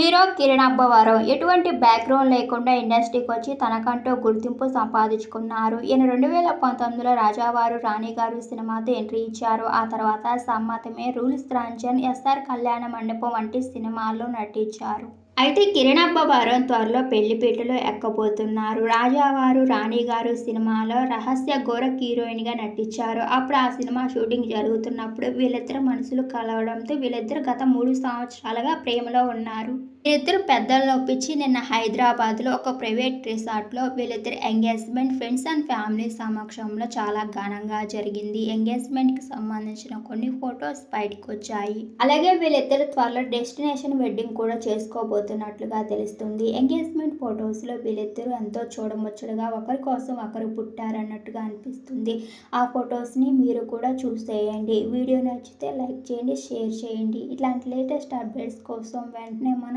Hero Kiran Abbavaram ఎటువంటి background లేకుండా ఇండస్ట్రీకి వచ్చి తనకంటూ గుర్తింపు సంపాదించుకున్నారు. ఈయన రెండు వేల పంతొమ్మిదిలో రాజావారు రాణిగారు సినిమాతో ఎంట్రీ ఇచ్చారు. ఆ తర్వాత సమ్మతమే రూల్స్ రాంజన్ ఎస్ఆర్ కళ్యాణ మండపం వంటి సినిమాల్లో నటించారు. అయితే కిరణ్ అబ్బవరం త్వరలో పెళ్ళిపీటలో ఎక్కబోతున్నారు. రాజావారు రాణిగారు సినిమాలో రహస్య ఘోర హీరోయిన్గా నటించారు. అప్పుడు ఆ సినిమా షూటింగ్ జరుగుతున్నప్పుడు వీళ్ళిద్దరు మనసులు కలవడంతో వీళ్ళిద్దరు గత మూడు సంవత్సరాలుగా ప్రేమలో ఉన్నారు. వీళ్ళిద్దరు పెద్దలను ఒప్పించి నిన్న హైదరాబాద్లో ఒక ప్రైవేట్ రిసార్ట్లో వీళ్ళిద్దరు ఎంగేజ్మెంట్ ఫ్రెండ్స్ అండ్ ఫ్యామిలీ సమక్షంలో చాలా ఘనంగా జరిగింది. ఎంగేజ్మెంట్కి సంబంధించిన కొన్ని ఫొటోస్ బయటకు వచ్చాయి. అలాగే వీళ్ళిద్దరు త్వరలో డెస్టినేషన్ వెడ్డింగ్ కూడా చేసుకోబోతున్నట్లుగా తెలుస్తుంది. ఎంగేజ్మెంట్ ఫొటోస్లో వీళ్ళిద్దరూ ఎంతో చూడముచ్చటగా ఒకరి కోసం ఒకరు పుట్టారన్నట్టుగా అనిపిస్తుంది. ఆ ఫొటోస్ని మీరు కూడా చూసేయండి. వీడియో నచ్చితే లైక్ చేయండి షేర్ చేయండి. ఇట్లాంటి లేటెస్ట్ అప్డేట్స్ కోసం వెంటనే మన